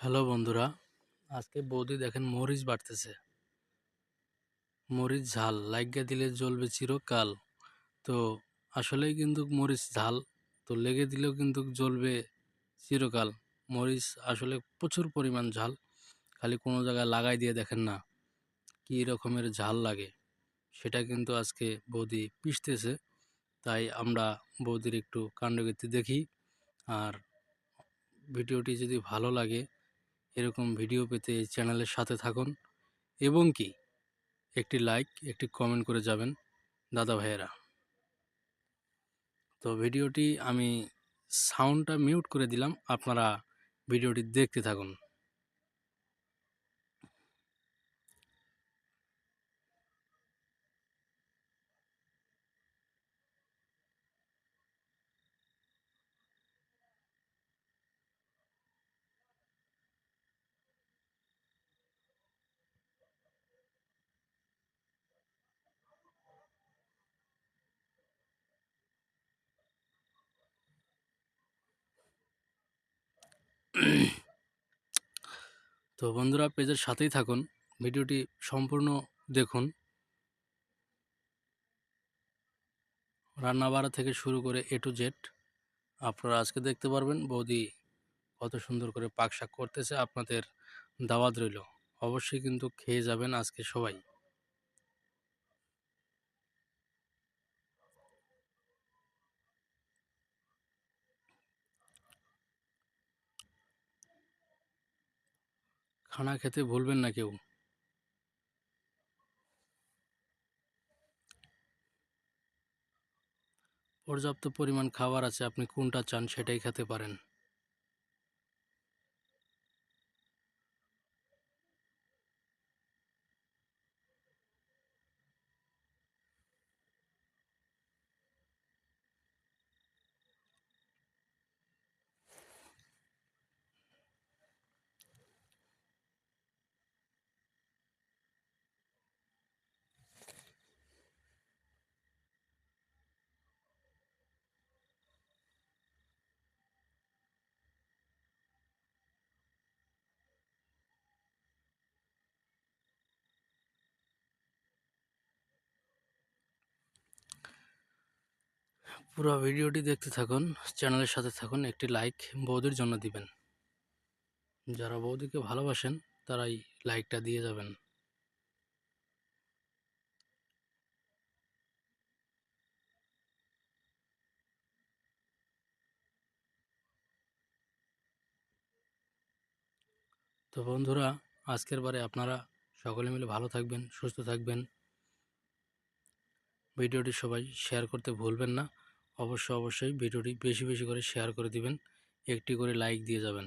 Hello বন্ধুরা, আজকে বৌদি দেখেন মরিচ বাড়তেছে। মরিচ ঝাল লাগিয়ে দিলে জ্বলবে চিরকাল। তো আসলেই কিন্তু মরিচ ঝাল, তো লেগে দিলেও কিন্তু জ্বলবে চিরকাল। মরিচ আসলে প্রচুর পরিমাণ ঝাল, খালি কোনো জায়গায় লাগাই দিয়ে দেখেন না কী রকমের ঝাল লাগে। সেটা কিন্তু আজকে বৌদি পিষতেছে, তাই আমরা বৌদির একটু কাণ্ডকীর্তি দেখি। আর ভিডিওটি যদি ভালো লাগে এরকম ভিডিও পেতে এই চ্যানেলের সাথে থাকুন। এবং কি, একটি লাইক একটি কমেন্ট করে যাবেন, দাদা ভাইয়েরা। তো ভিডিওটি আমি সাউন্ডটা মিউট করে দিলাম। আপনারা ভিডিওটি দেখতে থাকুন। তো বন্ধুরা, পেজের সাথেই থাকুন। ভিডিওটি সম্পূর্ণ দেখুন। রান্না বাড়া থেকে শুরু করে এ টু জেড আপনারা আজকে দেখতে পারবেন বৌদি কত সুন্দর করে পাক শাক করতেছে, আপনাদের দাওয়াত রইল। অবশ্যই কিন্তু খেয়ে যাবেন আজকে সবাই। খানা খেতে ভুলবেন না কেউ। পর্যাপ্ত পরিমাণ খাবার আছে, আপনি কোনটা চান সেটাই খেতে পারেন। পুরো ভিডিওটি দেখতে থাকুন, চ্যানেলের সাথে থাকুন, একটি লাইক বৌদির জন্য দিবেন। যারা বৌদিকে ভালোবাসেন, তারাই লাইকটা দিয়ে যাবেন। তো বন্ধুরা, আজকের বারে আপনারা সকলে মিলে ভালো থাকবেন, সুস্থ থাকবেন। ভিডিওটি সবাই শেয়ার করতে ভুলবেন না। অবশ্য অবশ্যই। ভিডিওটি বেশি বেশি করে শেয়ার করে দিবেন। একটি করে লাইক দিয়ে যাবেন।